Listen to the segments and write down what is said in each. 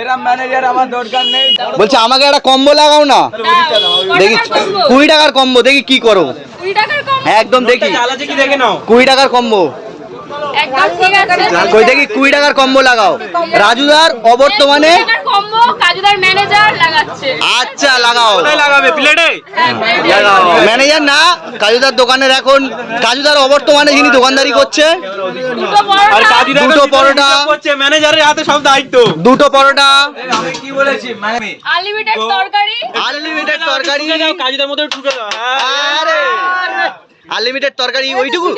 এরা ম্যানেজার আমার দরকার নেই। বলছে আমাকে একটা কম্বো লাগাও না। দেখি কুড়ি টাকার কম্বো দেখি কি করো। হ্যাঁ একদম দেখি। কুড়ি টাকার কম্বো কই দেখি কুড়ি টাকার কম্বো লাগাও। রাজুদার অবর্তমানে কম্বো কাজুদার ম্যানেজার লাগাচ্ছে। আচ্ছা লাগাও। কোথায় লাগাবে? প্লেটে? হ্যাঁ, লাগাও। ম্যানেজার না কাজুদার দোকানের এখন কাজুদার অবর্তমানে যিনি দোকানদারি করছে দুটো পরোটা। আর কাজী দুটো পরোটা। করছে ম্যানেজারের হাতে সব দায়িত্ব। দুটো পরোটা। আমি কি বলেছি মানে? আনলিমিটেড তরকারি। আনলিমিটেড তরকারি। কাজীদের মধ্যে ঢুকে দাও হ্যাঁ। আরে আনলিমিটেড তরকারি ওইটুকু?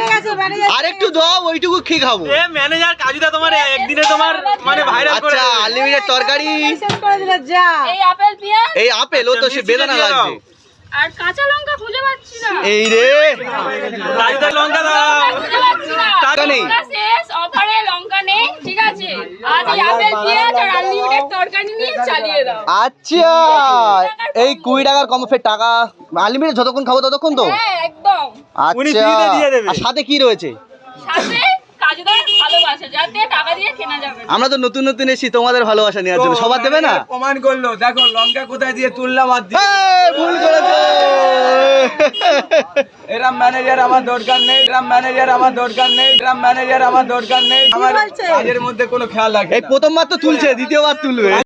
আরেকটু দাও ওইটুকু খেয়ে খাব। এ ম্যানেজার কাজীদা তোমার একদিনে তোমার মানে ভাইরাল করে আচ্ছা আনলিমিটেড তরকারি। এই আপেল পেঁয়াজ? এই আপেল ও তো সে বেদানা লাগছে। আর কাঁচা লঙ্কা খুঁজে পাচ্ছি না। এই রে। কাজীদা লঙ্কা দাও। টাকা নেই। শেষ অফারে লঙ্কা নেই ঠিক আছে। আজ এই আচ্ছা এই কুড়ি টাকার কম ফের টাকা আনলিমিটেড যতক্ষণ খাব ততক্ষণ তো? হ্যাঁ একদম। আচ্ছা ফ্রিতে দিয়ে দেবে। আর সাথে কি রয়েছে? সাথে কাজুদার ভালোবাসা যাতে টাকা দিয়ে কেনা যাবে। না। আমরা তো নতুন নতুন এসি তোমাদের ভালোবাসা নেওয়ার জন্য। সবার দেবে না? প্রমাণ করল দেখো লঙ্কা কোথায় দিয়ে তুললাম আর ভুল করেছে। এরা ম্যানেজার আমার দরকার নেই এরা ম্যানেজার আমার দরকার নেই এরা ম্যানেজার আমার দরকার নেই। আমার কাজের মধ্যে কোনো খেয়াল রাখে এই প্রথমবার তো তুলছে দ্বিতীয়বার তুলবে।